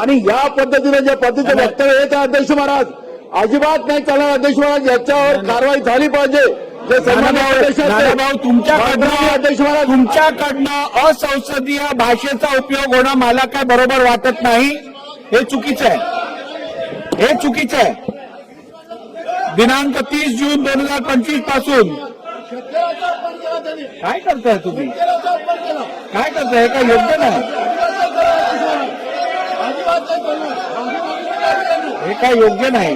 आणि या पद्धतीनं ज्या पद्धतीचं वक्तव्य येत आहे अध्यक्ष महाराज? अजिबात नाही चालणार अध्यक्ष महाराज याच्यावर कारवाई झाली पाहिजे. जे सन्माननीय अध्यक्ष आहेत, नानाभाऊ माननीय तुमच्याकडनं अध्यक्ष महाराज तुमच्याकडनं असंसदीय भाषेचा उपयोग होणं मला काय बरोबर वाटत नाही. हे चुकीचं आहे. हे चुकीचं आहे. दिनांक तीस जून दोन हजार पंचवीसपासून काय करताय तुम्ही? काय करताय? हे काय योग्य नाही. हे काय योग्य नाही.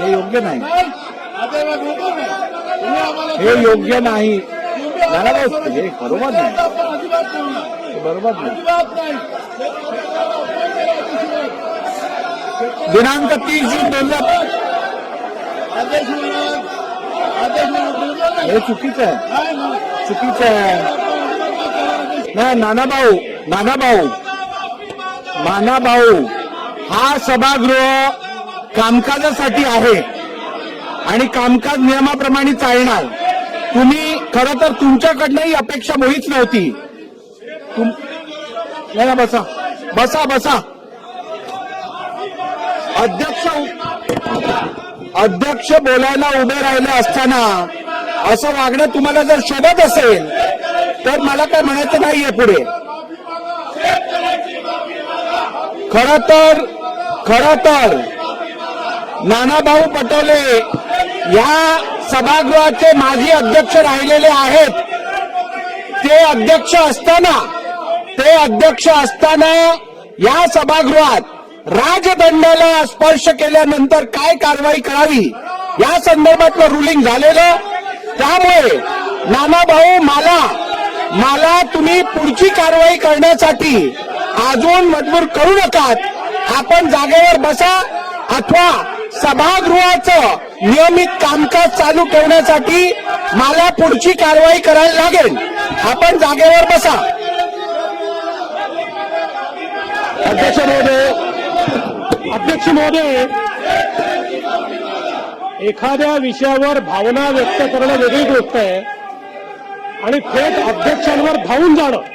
हे योग्य नाही. हे योग्य नाही. हे बरोबर नाही. बरोबर नाही. दिनांक तीस जून दोन हजार हे चुकीचं आहे. चुकीचं आहे. नाही नाना भाऊ नाना भाऊ नानाभाऊ हा सभागृह कामकाजासाठी आहे. आणि कामकाज नियमाप्रमाणे चालणार. तुम्ही खरं तर तुमच्याकडनं ही अपेक्षा मुळीच नव्हती. तुम नाही ना बसा. बसा बसा. अध्यक्ष अध्यक्ष बोलायला उभे राहिले असताना असं वागणं तुम्हाला जर शोभत असेल तर मला काय म्हणायचं नाहीये पुढे. खर तर खर तर नानाभाऊ पटोले या सभागृहाचे माजी अध्यक्ष राहिलेले आहेत. ते अध्यक्ष असताना ते अध्यक्ष असताना या सभागृहात राजदंडाला स्पर्श केल्यानंतर काय कारवाई करावी या संदर्भातलं रुलिंग झालेलं. त्यामुळे नानाभाऊ मला मला तुम्ही पुढची कारवाई करण्यासाठी अजून मजबूर करू नकात. आपण जागेवर बसा अथवा सभागृहाचं नियमित कामकाज चालू ठेवण्यासाठी मला पुढची कारवाई करायला लागेल. आपण जागेवर बसा. अध्यक्ष महोदय अध्यक्ष महोदय एखाद्या विषयावर भावना व्यक्त करणं वेगळी गोष्ट आहे. आणि थेट अध्यक्षांवर धावून जाणं.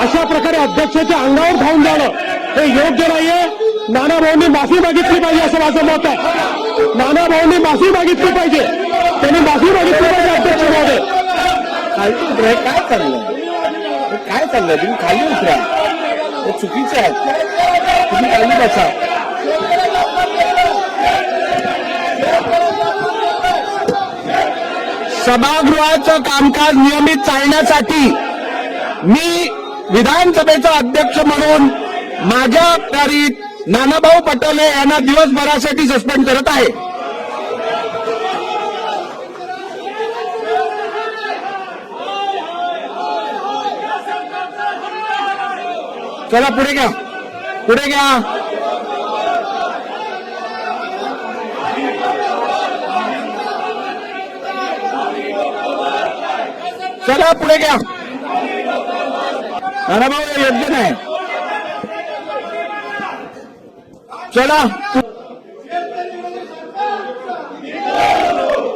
अशा प्रकारे अध्यक्षाच्या अंगावर धावून जाणं हे योग्य नाहीये. नानाभाऊंनी माफी मागितली पाहिजे असं माझं मत आहे. नानाभाऊंनी माफी मागितली पाहिजे. त्यांनी माफी मागितली पाहिजे अध्यक्ष महोदय. हे काय चाललंय? हे काय चाललंय? तुम्ही खाली उतरा. हे चुकीचं आहे. तुम्ही खाली बसा. सभागृहाचं कामकाज नियमित चालण्यासाठी मी विधानसभेचा अध्यक्ष म्हणून माझ्या तारीख नानाभाऊ पटोले यांना दिवसभरासाठी सस्पेंड करत आहे. चला पुढे घ्या. पुढे घ्या. चला पुढे घ्या. नानाभाऊ हे योग्य नाही. चला.